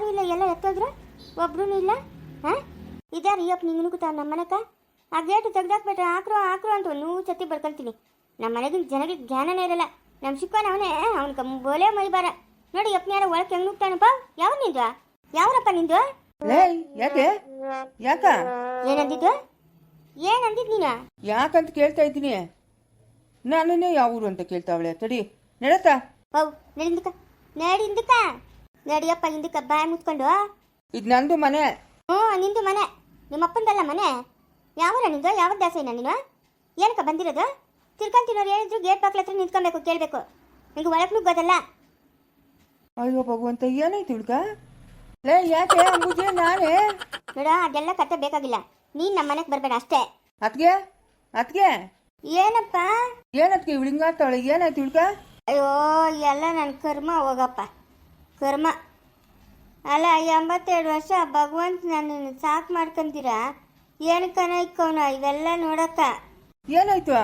ಯಾರು ಇಲ್ಲ ಎಲ್ಲ ಎತ್ತೋದ್ರು? ಒಬ್ರು ಇಲ್ಲ? ಹಾಂ? ಇದಾರು ಅಯ್ಯಪ್ಪ ನಿಂಗೆ ನುಗ್ಗುತ್ತಾವ ನಮ್ಮ ಮನೆಕ? ಆ ಗೇಟ್ ತೆಗ್ದಾಕ್ಬಿಟ್ರೆ ಹಾಕ್ರು ಹಾಕ್ರು ಅಂತ ನೂ ಸತಿ ಬರ್ಕೊಳ್ತೀನಿ ನಮ್ಮ ಮನೆಗಿನ ಜನಗಳಿಗೆ ಜ್ಞಾನನೇ ಇರಲ್ಲ. ನಮ್ಮ ಶಿಕ್ಕನ ಅವನೇ ಅವನ ಬೋಲೆ ಮೈಬಾರ ನೋಡಿ ಯಪ್ಪ ಯಾರ ಒಳಕ್ಕೆ ಹೆಂಗ್ ನುಗ್ತಾನಪ್ಪ. ಯಾವ ನಿಂದು ಯಾವರಪ್ಪ ನಿಂದು ಏ ಯಾಕೆ? ಯಾಕ? ಏನಂದಿದ್ದು ಏನಂದಿದ್ ನೀನು? ಯಾಕಂತ ಕೇಳ್ತಾ ಇದ್ದೀನಿ. ನಾನೇ ಯಾವ ಊರು ಅಂತ ಕೇಳ್ತಾವಳೆ? ತಡಿ ನಡತ್ತಾ ಹೌ ನಡಿಂದಕ್ಕ. ನಡಿಂದಕ್ಕ? ನಡಿಯಪ್ಪ ಹಿಂದಕ್ಕ ಬಾಯ ಮುತ್ಕೊಂಡು. ಇದು ನಂದು ಮನೆ. ಹ್ಞೂ ನಿಂದು ಮನೆ. ನಿಮ್ಮಪ್ಪಂದಲ್ಲ ಮನೆ? ಯಾವರ ನಿಂದು? ಯಾವ ದಾಸೇನ ನೀನು? ಏನಕ್ಕ ಬಂದಿರೋದು? ತಿರ್ಕೊಂತಿನವ್ರು ಹೇಳಿದ್ರು ಗೇಟ್ ಬಾಕ್ಲ ಹತ್ರ ನಿಂತ್ಕೊಬೇಕು ಕೇಳಬೇಕು. ನಿಂಗೆ ಒಳಗೆ ನುಗ್ಗೋದಲ್ಲ? ಅಯ್ಯೋ ಭಗವಂತ ಏನಾಯ್ತು ಹುಡ್ಗ? ಲೇ ಯಾಕೆ? ಅಂಬುಜೆ ನಾನೇ? ನೋಡ ಅದೆಲ್ಲ ಕತೆ ಬೇಕಾಗಿಲ್ಲ. ನೀನ್ ನಮ್ಮ ಮನೆಗೆ ಬರಬೇಡ ಅಷ್ಟೇ. ಅತ್ಗೆ ಅತ್ಗೆ ಏನಪ್ಪ? ಏನತ್ಗೆ ಇವಳಿಂಗಾಗ್ತಾವಳೆ ಏನಾಯ್ತು ಹುಡ್ಗ? ಅಯ್ಯೋ ಎಲ್ಲ ನನ್ನ ಕರ್ಮ ಹೋಗಪ್ಪ. ಕರ್ಮ. ಅಲ್ಲ ಎಂಬತ್ತೆರಡು ವರ್ಷ ಭಗವಂತ ನನ್ನನ್ನು ಸಾಕು ಮಾಡ್ಕೊಂತೀರಾ? ಏನು ಇಕ್ಕವನ ಇವೆಲ್ಲ ನೋಡಕ್ಕ ಏನಾಯ್ತು?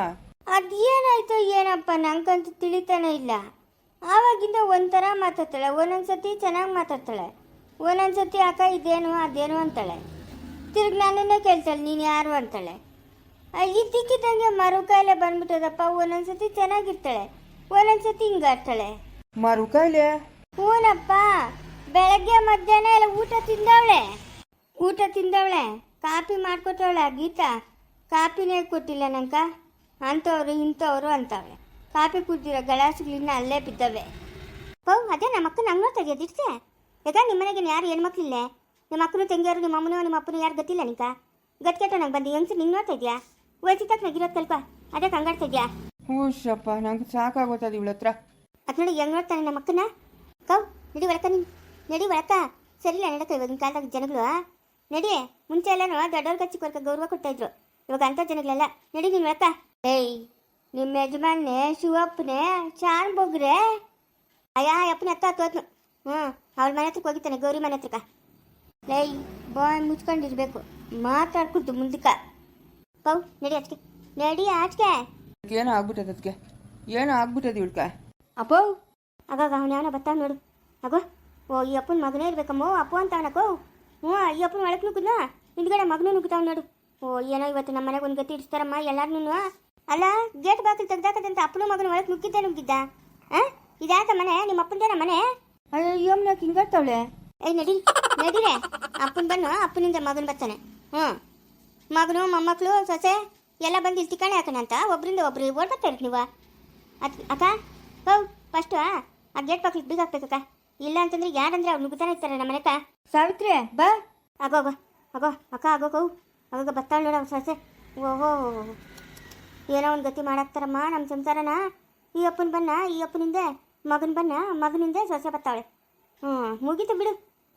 ಅದೇನಾಯ್ತು ಏನಪ್ಪ ನಂಗಂತೂ ತಿಳಿತಾನೆ ಇಲ್ಲ. ಆವಾಗಿಂದ ಒಂಥರ ಮಾತಾಡ್ತಾಳೆ ಒಂದೊಂದ್ಸತಿ ಚೆನ್ನಾಗಿ ಮಾತಾಡ್ತಾಳೆ. ಒಂದೊಂದ್ಸತಿ ಅಕ್ಕ ಇದೇನು ಅದೇನು ಅಂತಾಳೆ. ತಿರ್ಗಿ ನನ್ನನ್ನೇ ಕೇಳ್ತಾಳೆ ನೀನು ಯಾರು ಅಂತಾಳೆ. ಇದ್ದಕ್ಕಿದ್ದಂಗೆ ಮರುಕಾಯಿಲೆ ಬಂದ್ಬಿಟ್ಟದಪ್ಪ ಒಂದೊಂದ್ಸತಿ ಚೆನ್ನಾಗಿರ್ತಾಳೆ ಒಂದೊಂದ್ಸತಿ ಹಿಂಗಾಡ್ತಾಳೆ ಮಾರು ಕಾಯಿಲೆ ಹೂನಪ್ಪ ಬೆಳಗ್ಗೆ ಮಧ್ಯಾಹ್ನ ಎಲ್ಲ ಊಟ ತಿಂದವಳೆ? ಊಟ ತಿಂದವಳೆ ಕಾಪಿ ಮಾಡ್ಕೊಟ್ಟವಳೆ ಗೀತಾ. ಕಾಪಿನೇ ಕೊಟ್ಟಿಲ್ಲ ನಂಕ. ಅಂಥವ್ರು ಇಂಥವ್ರು ಅಂತವಳೆ ಕಾಪಿ ಕುಡ್ದಿರೋ ಗಲಾಸುಗಳಿನ್ನ ಅಲ್ಲೇ ಬಿದ್ದವೆ. ಓ ಅದೇ ನಮ್ಮ ಅಕ್ಕ ನಂಗೆ ದಿಡ್ಸೆ ಯಾಕ ನಿಮ್ಮ ಮನೆಗೆ ಯಾರು ಹೆಣ್ಮಕ್ಳಿಲ್ಲ? ನಿಮ್ಮ ಅಕ್ಕನು ತಂಗಿಯರು ನಿಮ್ಮ ಅಮ್ಮನೂ ನಿಮ್ಮ ಅಪ್ಪನೂ ಯಾರು ಗೊತ್ತಿಲ್ಲ ನಿಂಕ? ಗತ್ಕೆಟ್ಟ ನಂಗೆ ಬಂದು ಹೆಂಗ್ಸು ನಿಂಗೆ ನೋಡ್ತಾ ಇದೆಯಾ? ವಯಸ್ಸಿಗೆ ನಗಿರೋದು ಕಲ್ಪ. ಅದೇ ಕಂಗಾಡ್ತಾ ಇದೆಯಾ? ಶಪ್ಪ ನಂಗೆ ಸಾಕಾಗೋತದ ಇವಳ ಹತ್ರ ಅದ್ ನೋಡಿ ಹೆಂಗ್ ನೋಡ್ತಾನೆ ನಮ್ಮ ಅಕ್ಕನ? ಕವ್ ನಡಿ ಒಳಕ ನೀನು. ನಡಿ ಒಳಕ. ಸರಿಲ್ಲ ನಡಕ ಇವಾಗಿನ ಕಾಲದಾಗ ಜನಗಳು. ನಡಿ ಮುಂಚೆ ಎಲ್ಲನೂ ದೊಡ್ಡವ್ರ ಕಚ್ಚಿ ಕೊರಕ ಗೌರವ ಕೊಡ್ತಾ ಇದ್ರು. ಇವಾಗ ಅಂಥ ಜನಗಳೆಲ್ಲ ನಡಿ ನೀನು ಒಳಕ. ಏಯ್ ನಿಮ್ಮ ಯಜಮಾನ್ನೆ ಶಿವಪ್ಪನೇ ಶಾನ್ ಬೊಗ್ರೆ. ಅಯ್ಯ ಅಪ್ಪನ ಹತ್ತ ಹತ್ತು ಹ್ಞೂ ಅವ್ಳ ಮನೆ ಹತ್ರಕ್ಕೆ ಹೋಗಿತ್ತಾನೆ ಗೌರಿ ಮನೆ ಹತ್ರಕ್ಕ. ಲೈ ಬಾಯ್ ಮುಚ್ಕೊಂಡಿರ್ಬೇಕು. ಮಾತಾಡ್ಕೊಡ್ತು ಮುಂದಕ್ಕ. ಕೌ ನಡಿ ಆಚಕೆ ನಡಿ ಆಚಕೆ ಏನೋ ಆಗ್ಬಿಟ್ಟದ ಅದಕ್ಕೆ ಏನೋ ಆಗ್ಬಿಟ್ಟದ ಇವಳ್ಕ. ಅಪ್ಪೋ. ಆಗಾಗ ಅವನು ಯಾವನ ಬರ್ತಾವ ನೋಡು. ಅಗೋ ಓ ಈ ಅಪ್ಪನ ಮಗನೇ ಇರ್ಬೇಕಮ್ಮೋ ಅಪ್ಪು ಅಂತ ಅವನಕೋ ಹ್ಞೂ ಈ ಅಪ್ಪನ ಒಳಗೆ ನುಗ್ಗುದ್ನ? ಹಿಂದ್ಗಡೆ ಮಗನೂ ನುಗ್ಗುತ್ತಾವ ನೋಡು. ಓ ಏನೋ ಇವತ್ತು ನಮ್ಮ ಮನೆಗೆ ಒಂದು ಗತಿ ಇಡ್ತಾರಮ್ಮ ಎಲ್ಲಾರನ್ನೂ. ಅಲ್ಲ ಗೇಟ್ ಬಾಗಿಲು ತೆಗ್ದಾಕದಂತ ಅಪ್ಪನ ಮಗನ ಒಳಗೆ ನುಗ್ಗಿದ್ದೆ ನುಗ್ಗಿದ್ದ? ಹಾ ಇದ್ಯಾಕ ಮನೆ ನಿಮ್ಮ ಅಪ್ಪಂದೇನ ಮನೆ? ಅಯ್ಯೋ ಯಮ್ನ ಹಿಂಗಾಗ್ತಾವಳೆ ಏಯ್ ನಡಿ ನಡಿರೆ. ಅಪ್ಪನ ಬನ್ನು ಅಪ್ಪನಿಂದ ಮಗನ ಬರ್ತಾನೆ. ಹ್ಞೂ. ಮಗನು ಮೊಮ್ಮಕ್ಕಳು ಸೊಸೆ ಎಲ್ಲ ಬಂದು ಇಲ್ಲಿ ತಿಕ್ಕಣೆ ಹಾಕೋಣ ಅಂತ ಒಬ್ಬರಿಗೆ ಒಬ್ರು ಓಡ್ ಬರ್ತಾ ನೀವು. ಅತ್ ಅಕ್ಕ ಹೌ ಫಸ್ಟು ಆ ಗೇಟ್ ಬಾಕ್ಲಿಗೆ ಬೀಗ ಹಾಕ್ಬೇಕಕ್ಕ ಇಲ್ಲ ಅಂತಂದ್ರೆ ಯಾರಂದ್ರೆ ಅವ್ರು ನುಗ್ತಾನೆ ಇರ್ತಾರೆ ನಮ್ಮ ಮನೆಕ ಸಾವಿತ್ರಿ ಬಾ. ಆಗೋ ಆಗೋ ಅಕ್ಕ ಆಗೋಗೋ ಆಗೋಗ ಬರ್ತಾಳೆ ನೋಡ ಅವ್ರ ಸೊಸೆ. ಓಹೋ. ಏನೋ ಒಂದು ಗತಿ ಮಾಡಾಕ್ತಾರಮ್ಮ ನಮ್ಮ ಸಂಸಾರನ. ಈ ಅಪ್ಪನ ಬನ್ನ ಈ ಅಪ್ಪನಿಂದ ಮಗನ ಬನ್ನ ಮಗನಿಂದ ಸೊಸೆ ಬರ್ತಾಳೆ. ಹ್ಞೂ ಮುಗೀತು ಬಿಡು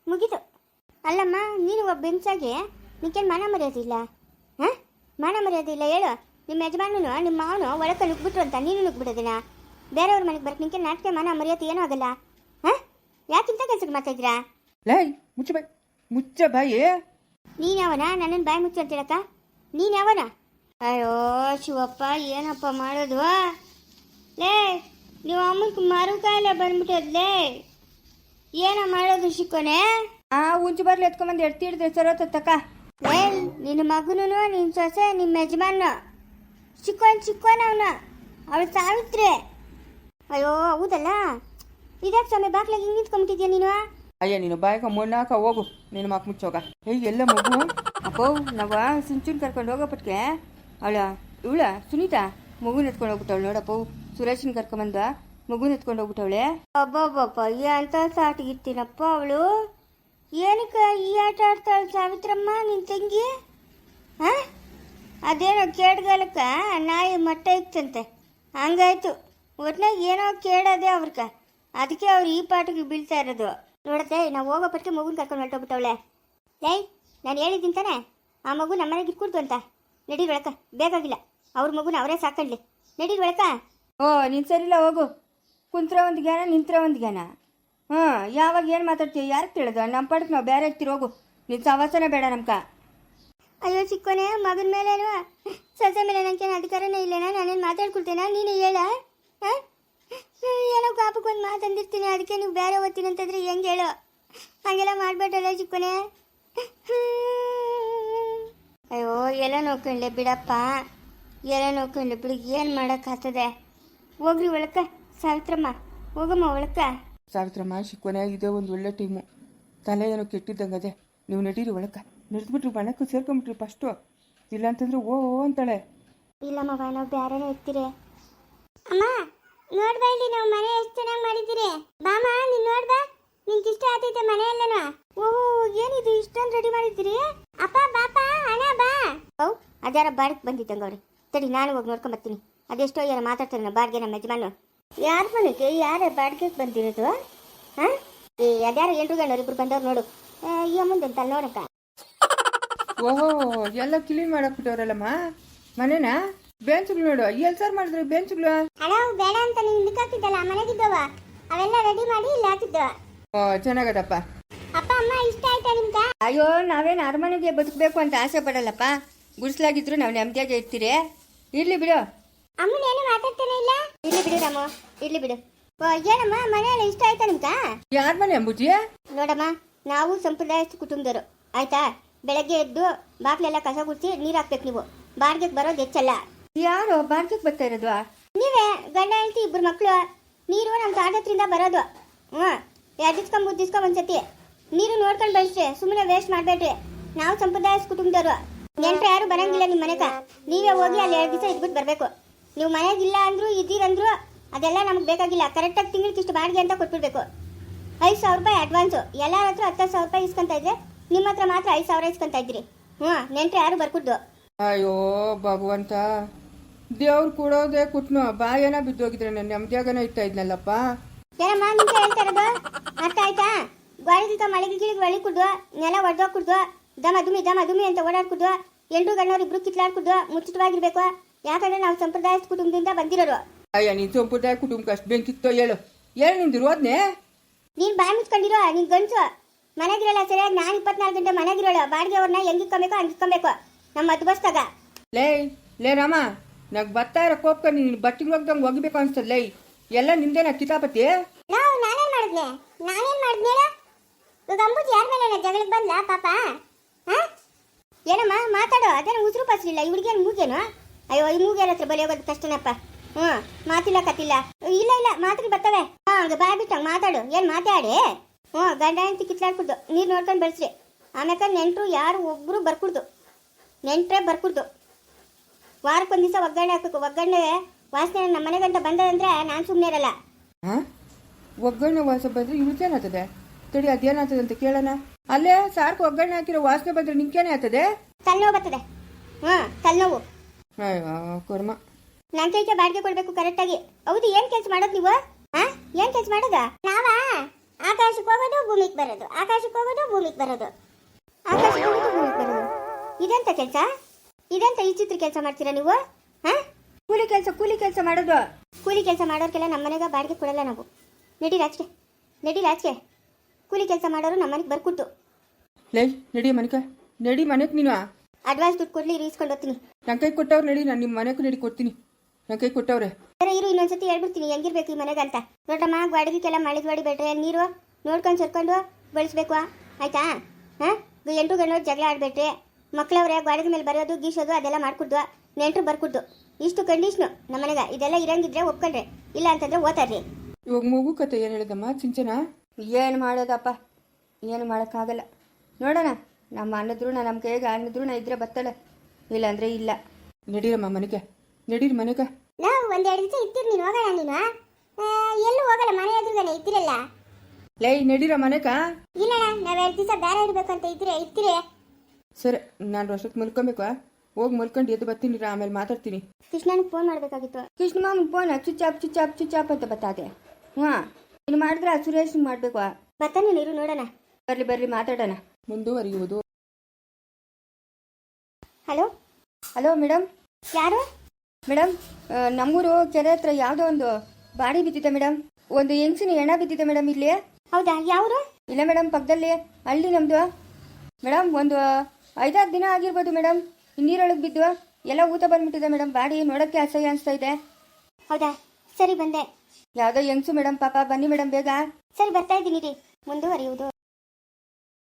ಮುಗೀತು. ಅಲ್ಲಮ್ಮ ನೀನು ಒಬ್ಬ ಬೆಂಚಾಗಿ ನಿಕ್ಕೇನು ಮಾನ ಮರ್ಯಾದೆ ಇಲ್ಲ? ಹಾಂ? ಮಾನ ಮರ್ಯಾದೆ ಇಲ್ಲ ಹೇಳು. ನಿಮ್ಮ ಯಜಮಾನನು ನಿಮ್ಮ ಮಾವನು ಒಳಕ್ಕೆ ನುಗ್ಬಿಟ್ರು ಅಂತ ನೀನು ನುಗ್ಬಿಡೋದಿನ ಬೇರೆಯವ್ರ ಮನೆಗೆ ಬರಕ್ಕೆ ನಿಂಗೆ ನಾಟಕ ಮನ ಮರ್ಯಾದೆ ಏನೂ ಆಗಲ್ಲ. ಹಾಂ? ಯಾಕಿಂತ ಕೆಲ್ಸಕ್ಕೆ ಮಾತಾಡಿದ್ರಾ ಲೈ ಮುಚ್ಚ ಬಾಯ್ ಮುಚ್ಚ ಬಾಯಿ ನೀನ್ ಯಾವನ? ನನ್ನನ್ನು ಬಾಯಿ ಮುಚ್ಚು ಅಂತೇಳಕ್ಕ ನೀನ್ ಯಾವನ? ಅಯ್ಯೋ ಶಿವಪ್ಪ ಏನಪ್ಪ ಮಾಡೋದು? ಲೇ ನೀವು ಅಮ್ಮನ ಮಾರು ಕಾಯಿಲೆ ಬಂದ್ಬಿಟ್ಟದ್ಲೇ ಏನ ಮಾಡೋದು ಶಿಕ್ಕೋನೆ ಆ ಉಂಚು ಬರ್ಲಿ ಎತ್ಕೊಂಬಂದು ಎಡ್ತಿಡ್ದೆ ಸರೋತಕ್ಕ ಲೇ ನಿನ್ನ ಮಗನು ನಿನ್ನ ಸೊಸೆ ನಿಮ್ಮ ಯಜಮಾನ ಚಿಕ್ಕೋನ್ ಚಿಕ್ಕೋನ್ ಅವನ. ಅವಳು ಸಾವಿತ್ರಿ. ಅಯ್ಯೋ ಹೌದಲ್ಲ? ಇದ್ಯಾಕೆ ಸ್ವಾಮಿ ಬಾಗ್ಲಾಗ ಹಿಂಗೆ ನಿಂತ್ಕೊಂಡ್ಬಿಟ್ಟಿದ್ಯಾ ನೀನು ಅಯ್ಯ ನೀನು ಬಾಯಕ ಮೊನ್ನಾಕ ಹೋಗು. ನೀನು ಮಾಕ್ ಮುಚ್ಚೋಗ. ಏಯ್ ಎಲ್ಲ ಮಗು? ಅಪ್ಪೋ ನಾವ ಸುಂಚುನ್ ಕರ್ಕೊಂಡು ಹೋಗೋಪಟ್ಕೆ ಅವಳ ಇವಳ ಸುನೀತಾ? ಮಗುನ ಎತ್ಕೊಂಡು ಹೋಗ್ಬಿಟ್ಟವಳು ನೋಡಪ್ಪ. ಸುರೇಶನ್ ಕರ್ಕೊಂಬಂದ ಮಗುನ ಎತ್ಕೊಂಡು ಹೋಗ್ಬಿಟ್ಟವಳೆ. ಅಬ್ಬಬ್ಬಬ್ಬ ಎಂತ ಸಾಟಿಗಿರ್ತೀನಪ್ಪ ಅವಳು. ಏನಕ್ಕೆ ಈ ಆಟ ಆಡ್ತಾಳೆ ಸಾವಿತ್ರಮ್ಮ ನಿನ್ ತಂಗಿ? ಹಾ ಅದೇನೋ ಕೇಡ್ಗಾಲಕ್ಕ ನಾಯಿ ಮಟ್ಟ ಇತ್ತಂತೆ. ಹಂಗಾಯ್ತು. ಒಟ್ನಾಗ ಏನೋ ಕೇಳೋದೆ ಅವ್ರಕ. ಅದಕ್ಕೆ ಅವ್ರು ಈ ಪಾಟಿಗೆ ಬೀಳ್ತಾ ಇರೋದು. ನೋಡತ್ತೆ ನಾವು ಹೋಗೋ ಪಟ್ಟಿಗೆ ಮಗುನ ಕರ್ಕೊಂಡು ಹೊರಟೋಗ್ಬಿಟ್ಟವಳೆ. ಏಯ್ ನಾನು ಹೇಳಿದ್ದೀನಿ ತಾನೆ. ಆ ಮಗು ನಮ್ಮನೆಗೆ ಇಟ್ಕೊಡ್ತು ಅಂತ. ನಡಿ ಒಳಕ ಬೇಕಾಗಿಲ್ಲ ಅವ್ರ ಮಗುನ ಅವರೇ ಸಾಕಂಡ್ಲಿ. ನಡಿ ಬೆಳಕ. ಓ ನೀನು ಸರಿಲ್ಲ ಹೋಗು. ಕುಂತ್ರ ಒಂದು ಜ್ಞಾನ ನಿಂತ್ರ ಒಂದು ಜ್ಞಾನ ಹಾಂ ಯಾವಾಗ ಏನು ಮಾತಾಡ್ತೀವಿ ಯಾರಿಗೆ ತಿಳಿದು? ನಮ್ಮ ಪಾಡಕ್ಕೆ ನಾವು ಬೇರೆ ಇರ್ತೀವಿ ಹೋಗು. ನಿನ್ನ ಸವಾಸನ ಬೇಡ ನಮ್ಕ. ಅಯ್ಯೋ ಚಿಕ್ಕೋನೆ ಮಗನ ಮೇಲೇನು ಸೊಸೆ ಮೇಲೆ ನನಗೇನು ಅಧಿಕಾರನೇ ಇಲ್ಲೇನಾ? ನಾನೇನು ಮಾತಾಡ್ಕೊಳ್ತೇನೆ? ನೀನು ಹೇಳ? ಏನೋ ಕಾಪುಕೊಂಡು ಮಾತಂದಿರ್ತೀನಿ ಅದಕ್ಕೆ ನೀವು ಬೇರೆ ಓದ್ತೀನಿ ಅಂತಂದ್ರೆ ಹೆಂಗೆ ಹೇಳು? ಹಾಗೆಲ್ಲ ಮಾಡಬೇಡಲ್ಲ ಚಿಕ್ಕನೆ ಅಯ್ಯೋ ಎಲ್ಲ ನೋಡ್ಕೊಂಡೆ ಬಿಡಪ್ಪ. ಎಲ್ಲ ನೋಡ್ಕೊಂಡೆ ಬಿಡು ಏನು ಮಾಡೋಕ್ಕಾಗ್ತದೆ? ಹೋಗ್ರಿ ಒಳಕ ಸಾವಿತ್ರಮ್ಮ. ಹೋಗಮ್ಮ ಒಳಕ. ಸಾವಿತ್ರಮ್ಮ ಚಿಕ್ಕನೆ ಇದೇ ಒಂದು ಒಳ್ಳೆ ಟೀಮು ತಲೆ ಏನೋ ಕೆಟ್ಟಿದ್ದಂಗದೆ ನೀವು ನಡೀರಿ ಒಳಕ. ನಡೆದ್ಬಿಟ್ರಿ ಬಣಕ್ಕೆ ಸೇರ್ಕೊಂಬಿಟ್ರಿ ಫಸ್ಟು ಇಲ್ಲಾಂತಂದ್ರೆ ಓ ಓ ಅಂತಾಳೆ. ಇಲ್ಲಮ್ಮ ನಾವು ಬೇರೆನೇ ಇರ್ತೀರಿ. ಅಮ್ಮ ನೋಡ್ಬಾ ಇಲ್ಲಿ ನಾವು ಮನೆ ಎಷ್ಟು ಚೆನ್ನಾಗಿ ಮಾಡಿದ್ದೀರಿ. ಬಾಮ ನೀನ್ ನೋಡ್ಬಾ ನಿಂಗೆ ಇಷ್ಟ ಆತೈತೆ ಮನೆ ಎಲ್ಲನ ಓಹೋ ಏನಿದು ಇಷ್ಟೊಂದು ರೆಡಿ ಮಾಡಿದ್ದೀರಿ? ಅಪ್ಪ ಬಾಪ ಅಣ್ಣ ಬಾ. ಓ ಅದಾರ ಬಾಡಿಗೆ ಬಂದಿದ್ದಂಗ ಅವ್ರಿ. ತಡಿ ನಾನು ಹೋಗಿ ನೋಡ್ಕೊಂಡ್ ಬರ್ತೀನಿ. ಅದೆಷ್ಟೋ ಏನೋ ಮಾತಾಡ್ತಾರೆ ಬಾಡಿಗೆ ನಮ್ಮ ಯಜಮಾನು ಯಾರ ಮನೆಗೆ? ಯಾರ ಬಾಡಿಗೆಗೆ ಬಂದಿರೋದು? ಹಾಂ? ಏ ಅದ್ಯಾರ ಎಲ್ರು ಗಣ್ಣವ್ರು ಇಬ್ರು ಬಂದವ್ರು ನೋಡು. ಏ, ಈ ಮುಂದೆ ಅಂತ ನೋಡಕ್ಕ. ಓಹೋ ಎಲ್ಲ ಕ್ಲೀನ್ ಮಾಡಕ್ಬಿಟ್ಟವ್ರಲ್ಲಮ್ಮ ಮನೆನಾ? ಬೆಂಚ್ಗಳು ನೋಡು ಎಲ್ಲಿ ಸರ್ ಮಾಡಿದ್ರು ಬೆಂಚ್ಗಳು? ಹಣ ಬೇಡ ಅಂತ ನೀನು ಇದಕ್ಕೆ ಹಾಕಿದ್ದಲ್ಲ ಮನೆಗಿದ್ದವ. ಅವೆಲ್ಲ ರೆಡಿ ಮಾಡಿ ಇಲ್ಲಿ ಹಾಕಿದ್ದವ ಓ ಚೆನ್ನಾಗದಪ್ಪ. ಅಪ್ಪ ಅಮ್ಮ ಇಷ್ಟ ಆಯ್ತಾ ನಿಮ್ಗ? ಅಯ್ಯೋ ನಾವೇನು ಅರಮನೆಗೆ ಬದುಕಬೇಕು ಅಂತ ಆಸೆ ಪಡಲ್ಲಪ್ಪ. ಗುಡಿಸ್ಲಾಗಿದ್ರು ನಾವು ನೆಮ್ಮದಿಯಾಗಿ ಇರ್ತೀರಿ. ಇರ್ಲಿ ಬಿಡು. ಅಮ್ಮನ ಏನು ಮಾತಾಡ್ತಾನೆ ಇಲ್ಲ? ಇಲ್ಲಿ ಬಿಡು ನಮ್ಮ ಇಲ್ಲಿ ಬಿಡು. ಓ, ಏನಮ್ಮ ಮನೆಯಲ್ಲಿ ಇಷ್ಟ ಆಯ್ತಾ ನಿಮ್ಗ? ಯಾರ ಮನೆ ಅಂಬುಜಿ? ನೋಡಮ್ಮ ನಾವು ಸಂಪ್ರದಾಯಸ್ಥ ಕುಟುಂಬದವರು ಆಯ್ತಾ? ಬೆಳಗ್ಗೆ ಎದ್ದು ಬಾಗ್ಲೆಲ್ಲ ಕಸ ಗುಡಿಸಿ ನೀರು ಹಾಕ್ಬೇಕು ನೀವು. ಬಾಡಿಗೆಗೆ ಬರೋದು ಹೆಚ್ಚಲ್ಲ. ಯಾರು ಬಾರ್ಕಿಗೆ ಬರ್ತಾ ಇರೋದು? ನೀವೇ ಗಂಡ ಹೆಂಡತಿ ಇಬ್ರು ಮಕ್ಕಳು ನೀರು ನಮ್ಮ ತಾಟತ್ರಿಂದ ಬರೋದು. ಹ್ಞೂ ಎದ್ದಿಸ್ಕೊಂಡ್ ಬುದ್ಧಿಸ್ಕೊಂಡ್ ಒಂದ್ಸತಿ. ನೀರು ನೋಡ್ಕೊಂಡು ಬೆಳೆಸ್ರಿ ಸುಮ್ಮನೆ ವೇಸ್ಟ್ ಮಾಡಬೇಡ್ರಿ. ನಾವು ಸಂಪ್ರದಾಯ ಕುಟುಂಬದವರು. ನೆಂಟ್ರು ಯಾರು ಬರಂಗಿಲ್ಲ ನಿಮ್ಮ ಮನೆಗ ನೀವೇ ಹೋಗಿ ಅಲ್ಲಿ ಎರಡು ದಿವಸ ಇದ್ಬಿಟ್ಟು ಬರಬೇಕು. ನೀವು ಮನೆಗಿಲ್ಲ ಅಂದ್ರು ಇದ್ದೀರಂದ್ರು ಅದೆಲ್ಲ ನಮ್ಗೆ ಬೇಕಾಗಿಲ್ಲ. ಕರೆಕ್ಟಾಗಿ ತಿಂಗಳಿಗೆ ಇಷ್ಟು ಬಾಡಿಗೆ ಅಂತ ಕೊಟ್ಬಿಡ್ಬೇಕು. ಐದು ಸಾವಿರ ರೂಪಾಯಿ ಅಡ್ವಾನ್ಸು ಎಲ್ಲರ ಹತ್ರ ಹತ್ತು ಸಾವಿರ ರೂಪಾಯಿ ಇಸ್ಕೊಂತ ಇದ್ರೆ ನಿಮ್ಮ ಹತ್ರ ಮಾತ್ರ ಐದು ಸಾವಿರ ಇಸ್ಕೊಂತ ಇದ್ರಿ ಹ್ಞೂ ನೆಂಟ್ರೆ ಯಾರು ಬರ್ಕೊಡ್ದು. ಅಯ್ಯೋ ಭಗವಂತ. ದೇವ್ರು ಕೊಡೋದೇ ಕುಟ್ನು ಬಾಯನ ಬಿದ್ದೋಗಿದ್ರೆ ನನ್ನ ನೆಮ್ಮದಿಯಾಗನ ಇಟ್ಟ ಇದ್ನಲ್ಲಪ್ಪ ಏನಮ್ಮ ನಿಂಗೆ ಹೇಳ್ತಾ ಇರೋದು? ಅರ್ಥ ಆಯ್ತಾ? ಗಾಳಿಗಿಲ್ಕ ಮಳೆಗೆ ಗಿಳಿಗೆ ಒಳಿ ಕುಡ್ದು ನೆಲ ಒಡ್ದೋಗ್ ಕುಡ್ದು ದಮ ದುಮಿ ದಮ ದುಮಿ ಅಂತ ಓಡಾಡ್ಕುಡ್ದು ಎಂಟು ಗಣ್ಣವ್ರು ಇಬ್ರು ಕಿತ್ಲಾಡ್ಕುಡ್ದು ಮುಚ್ಚಿಟವಾಗಿರ್ಬೇಕು. ಯಾಕಂದ್ರೆ ನಾವು ಸಂಪ್ರದಾಯದ ಕುಟುಂಬದಿಂದ ಬಂದಿರೋರು. ಅಯ್ಯ ನಿನ್ ಸಂಪ್ರದಾಯ ಕುಟುಂಬಕ್ಕೆ ಅಷ್ಟು ಬೆಂಕಿತ್ತೋ ಹೇಳು. ಹೇಳು ನಿಂದು ರೋದ್ನೆ ನೀನ್ ಬಾಯಿ ಮುಚ್ಕೊಂಡಿರೋ ನಿನ್ ಗಂಡ್ಸು. ಮನೆಗಿರಲ್ಲ ಸರಿಯಾಗಿ ನಾನು ಇಪ್ಪತ್ನಾಲ್ಕು ಗಂಟೆ ಮನೆಗಿರೋಳು. ಬಾಡಿಗೆ ಅವ್ರನ್ನ ಹೆಂಗಿಕ್ಕೊಬೇಕು ಹಂಗಿಕ್ಕೊಬೇಕು ನಮ್ಮ ಮದ್ದು ಬಸ್ತಾಗ ಲೇ ಲೇ ರಾಮ ನಂಗೆ ಬರ್ತಾ ಇರೋ ಕೋಪ ನೀನು ಬಟ್ಟಿಗೆ ಹೋಗ್ದಂಗೆ ಒಗಿಬೇಕು ಅನ್ಸ್ತದೆ. ಎಲ್ಲ ನಿಂದೇನ ಕಿತಾಪತಿ? ನಾವು ನಾನೇನ್ ಮಾಡಿದ್ನೆ? ನಾನೇನ್ ಮಾಡಿದ್ನೆ ಇವಾಗ ಅಂಬುಜಿ ಯಾರ ಮೇಲೆ ಜಗಳಕ್ಕೆ ಬಂದ್ಲ ಹಾ? ಏನಮ್ಮ, ಮಾತಾಡೋ. ಅದೇನು ಉಸಿರು ಪಸಲಿಲ್ಲ, ಈ ಹುಡುಗಿಯನ್ ಮೂಗೇನು? ಅಯ್ಯೋ, ಈ ಮೂಗೇನ ಹತ್ರ ಬಲಿ ಹೋಗೋದು ಕಷ್ಟನಪ್ಪ. ಹ್ಞೂ, ಮಾತಿಲ್ಲ ಕತ್ತಿಲ್ಲ. ಇಲ್ಲ ಇಲ್ಲ ಮಾತಿಗೆ ಬರ್ತವೆ. ಹಾ, ಹಂಗ ಬಾಯ್ ಬಿಟ್ಟಂಗ ಮಾತಾಡು. ಏನು ಮಾತಾಡಿ? ಹ್ಞೂ, ಗಂಡ ಅಂತ ಕಿತ್ಲಾಡ್ಕೊಡ್ದು. ನೀರು ನೋಡ್ಕೊಂಡು ಬೆಳೆಸ್ರಿ. ಆಮ್ಯಾಕ ನೆಂಟರು ಯಾರು ಒಬ್ರು ಬರ್ಕೊಡ್ದು. ನೆಂಟ್ರೆ ಬರ್ಕೊಡ್ದು. ವಾರಕ್ಕೊಂದು ದಿವಸ ಒಗ್ಗರಣೆ ಹಾಕಬೇಕು. ಒಗ್ಗರಣೆ ವಾಸನೆ ನಮ್ಮ ಮನೆ ಗಂಟ ಬಂದದಂದ್ರೆ ನಾನು ಸುಮ್ಮನೆ ಇರಲ್ಲ. ಹಾಂ? ಒಗ್ಗರಣೆ ವಾಸ ಬಂದ್ರೆ ಇವತ್ತೇನಾಗ್ತದೆ ತಡಿ ಅದೇನಾಗ್ತದೆ ಅಂತ ಕೇಳೋಣ. ಅಲ್ಲೇ ಸಾರ್ಕು ಒಗ್ಗರಣೆ ಹಾಕಿರೋ ವಾಸನೆ ಬಂದ್ರೆ ನಿಂಕೇನೆ ಆಗ್ತದೆ? ತಲೆನೋವು ಬರ್ತದೆ. ಹಾಂ ತಲೆನೋವು. ಅಯ್ಯೋ ಕರ್ಮ. ನನ್ನ ಕೈಗೆ ಬಾಡಿಗೆ ಕೊಡ್ಬೇಕು ಕರೆಕ್ಟಾಗಿ ಹೌದು ಏನ್ ಕೆಲಸ ಮಾಡೋದು ನೀವು? ಹಾ? ಏನ್ ಕೆಲಸ ಮಾಡೋದ? ನಾವಾ ಆಕಾಶಕ್ಕೆ ಹೋಗೋದು ಭೂಮಿಗೆ ಬರೋದು. ಆಕಾಶಕ್ಕೆ ಹೋಗೋದು ಭೂಮಿಗೆ ಬರೋದು. ಆಕಾಶಕ್ಕೆ ಹೋಗೋದು ಭೂಮಿಗೆ ಬರೋದು. ಇದೆಂತ ಕೆಲಸ? ಇದೆಂತ ಈ ಚಿತ್ರ ಕೆಲಸ ಮಾಡ್ತೀರಾ ನೀವು? ಹಾ? ಕೂಲಿ ಕೆಲಸ ಕೂಲಿ ಕೆಲಸ ಮಾಡೋದು. ಕೂಲಿ ಕೆಲಸ ಮಾಡೋರ್ಗೆಲ್ಲ ನಮ್ಮ ಮನೆಗೆ ಬಾಡಿಗೆ ಕೊಡಲ್ಲ ನಾವು. ನಡಿ ರಾಜ್ಗೆ ನಡಿ ರಾಜ್ಗೆ. ಕೂಲಿ ಕೆಲಸ ಮಾಡೋರು ನಮ್ಮ ಮನೆಗೆ ಬರ್ಕೊಟ್ಟು ಲೈ ನಡಿ ಮನೆಕ ನಡಿ ಮನೆಗೆ ನೀನು. ಅಡ್ವಾನ್ಸ್ ದುಡ್ಡು ಕೊಡ್ಲಿ ಇರಿಸ್ಕೊಂಡು ಹೋಗ್ತೀನಿ. ನನ್ನ ಕೈ ಕೊಟ್ಟವ್ರು ನಡಿ ನಾನು ನಿಮ್ಮ ಮನೆಗೂ ನಡಿ ಕೊಡ್ತೀನಿ. ನನ್ನ ಕೈ ಕೊಟ್ಟವ್ರೆ. ಸರ ಇರು ಇನ್ನೊಂದ್ಸತಿ ಹೇಳ್ಬಿಡ್ತೀನಿ ಹೆಂಗಿರ್ಬೇಕು ಈ ಮನೆಗೆ ಅಂತ. ನೋಡಮ್ಮ ಗಾಡಿಗೆಲ್ಲ ಮಳೆ ಮಾಡಿ ಬೇಡ್ರೆ ನೀರು? ನೋಡ್ಕೊಂಡು ಸರ್ಕೊಂಡು ಬಳಸ್ಬೇಕು ಆಯ್ತಾ? ಹಾಂ? ಎಂಟು ಗಂಡ ಜಗಳ ಆಡ್ಬೇಡ್ರಿ. ಮಕ್ಳವ್ರೆ ಗಾಡಿದ ಮೇಲೆ ಬರೆಯೋದು ಗೀಸೋದು ಅದೆಲ್ಲ ಮಾಡ್ಕೊಡ್ದು ನೆಂಟ್ರು ಬರ್ಕೊಡ್ದು. ಇಷ್ಟು ಕಂಡೀಷ್ನು ನಮ್ಮ ಮನೆಗೆ ಇದೆಲ್ಲ ಇರಂಗಿದ್ರೆ ಒಪ್ಕೊಂಡ್ರೆ. ಇಲ್ಲ ಅಂತಂದ್ರೆ ಓದ್ತಾರ್ರಿ ಇವಾಗ ಮಗು ಕತೆ ಏನು ಹೇಳಿದಮ್ಮ ಚಿಂಚನ? ಏನು ಮಾಡೋದಪ್ಪ? ಏನು ಮಾಡೋಕ್ಕಾಗಲ್ಲ. ನೋಡೋಣ ನಮ್ಮ ಅನ್ನದ್ರೂ ನಮ್ಮ ಕೈಗೆ ಅನ್ನದ್ರೂ ಇದ್ರೆ ಬರ್ತಾಳೆ ಇಲ್ಲಾಂದ್ರೆ ಇಲ್ಲ. ನಡೀರಮ್ಮ ಮನೆಗೆ. ನಡೀರಿ ಮನೆಗೆ. ನಾವು ಒಂದೆರಡು ದಿವಸ ಇರ್ತೀರಿ ನೀನು ಹೋಗೋಣ ನೀನು ಎಲ್ಲೂ ಹೋಗಲ್ಲ ಮನೆ ಎದುರುಗಾನೆ ಇದ್ದಿರಲ್ಲ ಲೈ ನಡೀರ ಮನೆಗ. ಇಲ್ಲ ನಾವು ಎರಡು ದಿವಸ ಬೇರೆ ಇರ್ಬೇಕಂತ ಅಂತ ಇದ್ರೆ ಇರ್ತೀರಿ. ಸರಿ ನಾನು ವರ್ಷಕ್ಕೆ ಮಲ್ಕೊಬೇಕು ಹೋಗಿ ಮಲ್ಕೊಂಡು ಎದ್ದು ಬರ್ತೀನಿ ರೀ, ಆಮೇಲೆ ಮಾತಾಡ್ತೀನಿ. ಕೃಷ್ಣನಿಗೆ ಫೋನ್ ಮಾಡಬೇಕಾಗಿತ್ತು. ಕೃಷ್ಣ ಮಾಮ ಫೋನ್ ಚುಚ್ಚಾಪ್ ಚುಚ್ಚಾಪ್ ಚುಚ್ಚಾಪ್ ಅಂತ ಬತ್ತಾದೆ. ಹಾ ನೀನು ಮಾಡಿದ್ರೆ ಸುರೇಶ್ ಮಾಡಬೇಕು ಬರ್ತಾನೆ ನೀರು ನೋಡೋಣ. ಬರ್ಲಿ ಬರ್ಲಿ ಮಾತಾಡೋಣ. ಮುಂದುವರಿಯುವುದು. ಹಲೋ? ಹಲೋ ಮೇಡಮ್ ಯಾರು? ಮೇಡಮ್ ನಮ್ಮೂರು ಕೆರೆ ಹತ್ರ ಯಾವುದೋ ಒಂದು ಬಾಡಿ ಬಿದ್ದಿದೆ ಮೇಡಮ್ ಒಂದು ಹೆಂಗ್ಸಿನ ಹೆಣ ಬಿದ್ದಿದೆ ಮೇಡಮ್ ಇಲ್ಲಿ ಹೌದಾ? ಯಾವ್ದು ಇಲ್ಲ ಮೇಡಮ್ ಪಕ್ಕದಲ್ಲಿ ಹಳ್ಳಿ ನಮ್ದು. ಮೇಡಮ್ ಒಂದು ಐದಾರು ದಿನ ಆಗಿರ್ಬೋದು ಮೇಡಮ್ ನೀರೊಳಗೆ ಬಿದ್ದು ಎಲ್ಲ ಊತ ಬಂದ್ಬಿಟ್ಟಿದೆ ಮೇಡಮ್ ಬಾಡಿ ನೋಡೋಕ್ಕೆ ಅಸಹ್ಯ ಅನಿಸ್ತಾ ಇದೆ. ಹೌದಾ? ಸರಿ ಬಂದೆ. ಯಾವುದೋ ಹೆಂಗ್ಸು ಮೇಡಮ್ ಪಾಪ. ಬನ್ನಿ ಮೇಡಮ್ ಬೇಗ. ಸರಿ ಬರ್ತಾ ಇದ್ದೀನಿ ರೀ. ಮುಂದುವರಿಯುವುದು.